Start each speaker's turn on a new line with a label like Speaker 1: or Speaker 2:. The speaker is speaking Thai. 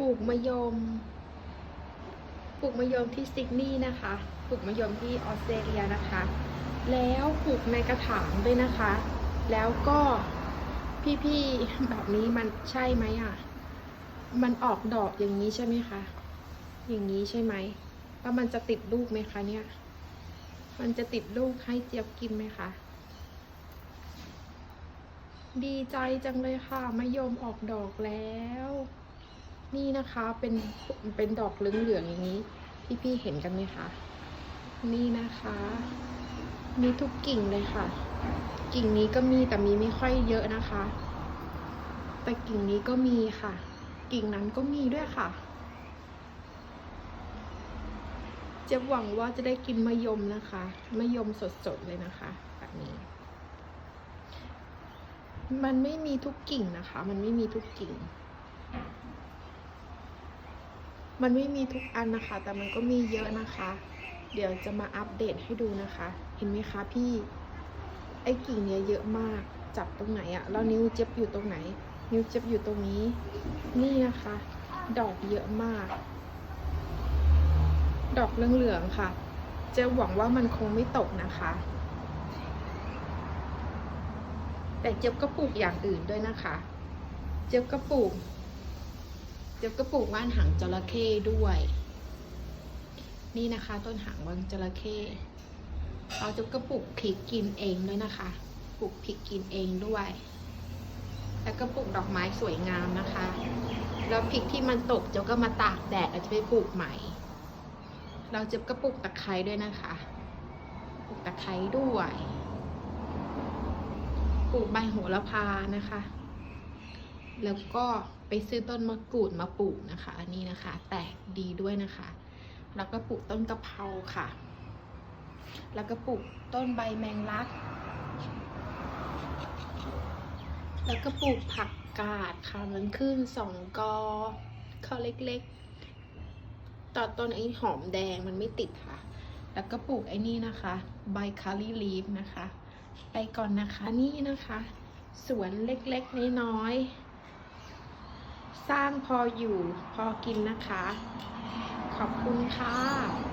Speaker 1: ปลูกมะยม ปลูกมะยมที่ซิดนีย์นะคะ ปลูกมะยมที่ออสเตรเลียนะคะ แล้วปลูกในกระถางด้วยนะคะ แล้วก็พี่ๆแบบนี้มันใช่ไหมอะ มันออกดอกอย่างนี้ใช่ไหมคะ อย่างนี้ใช่ไหมแล้วมันจะติดลูกไหมคะเนี่ย มันจะติดลูกให้เจี๊ยบกินไหมคะ ดีใจจังเลยค่ะมะยมออกดอกแล้ว นี่นะคะเป็นเป็นดอกเหลืองๆอย่างนี้ พี่ๆเห็นกันไหมคะ นี่นะคะ มีทุกกิ่งเลยค่ะ กิ่งนี้ก็มีแต่มีไม่ค่อยเยอะนะคะ แต่กิ่งนี้ก็มีค่ะ กิ่งนั้นก็มีด้วยค่ะจะหวังว่าจะได้กินมะยมนะคะมะยมสดๆเลยนะคะแบบนี้ มันไม่มีทุกกิ่งนะคะ มันไม่มีทุกกิ่ง มันไม่มีทุกอันนะคะ แต่มันก็มีเยอะนะคะ เดี๋ยวจะมาอัปเดตให้ดูนะคะ เห็นไหมคะพี่ ไอ้กิ่งเนี้ยเยอะมาก จับตรงไหนอะแล้วนิ้วเจ็บอยู่ตรงไหน นิ้วเจ็บอยู่ตรงนี้ นี่นะคะ ดอกเยอะมาก ดอกเหลืองๆค่ะ จะหวังว่ามันคงไม่ตกนะคะ แต่เจี๊ยบก็ปลูกอย่างอื่นด้วยนะคะ เจี๊ยบก็ปลูก เจี๊ยบก็ปลูกว่านหางจระเข้ด้วย นี่นะคะ ต้นหางว่านจระเข้เราจี๊ยบก็ปลูกพริกกินเองด้วยนะคะปลูกพริกกินเองด้วย แล้วก็ปลูกดอกไม้สวยงามนะคะ แล้วพริกที่มันตกเจี๊ยบก็มาตากแดดแล้วจะไปปลูกใหม่ เราจี๊ยบก็ปลูกตะไคร้ด้วยนะคะปลูกตะไคร้ด้วยปลูกใบโหระพานะคะ แล้วก็ไปซื้อต้นมะกรูดมาปลูกนะคะ อันนี้นะคะ แตกดีด้วยนะคะ แล้วก็ปลูกต้นกะเพราค่ะ แล้วก็ปลูกต้นใบแมงลัก แล้วก็ปลูกผักกาดค่ะมันขึ้นสองกอเขาเล็กๆ ต่อต้นไอ้หอมแดงมันไม่ติดค่ะ แล้วก็ปลูกไอ้นี่นะคะใบคารีลีฟนะคะ ไปก่อนนะคะนี่นะคะ สวนเล็กๆ น้อยๆ สร้างพออยู่พอกินนะคะ ขอบคุณค่ะ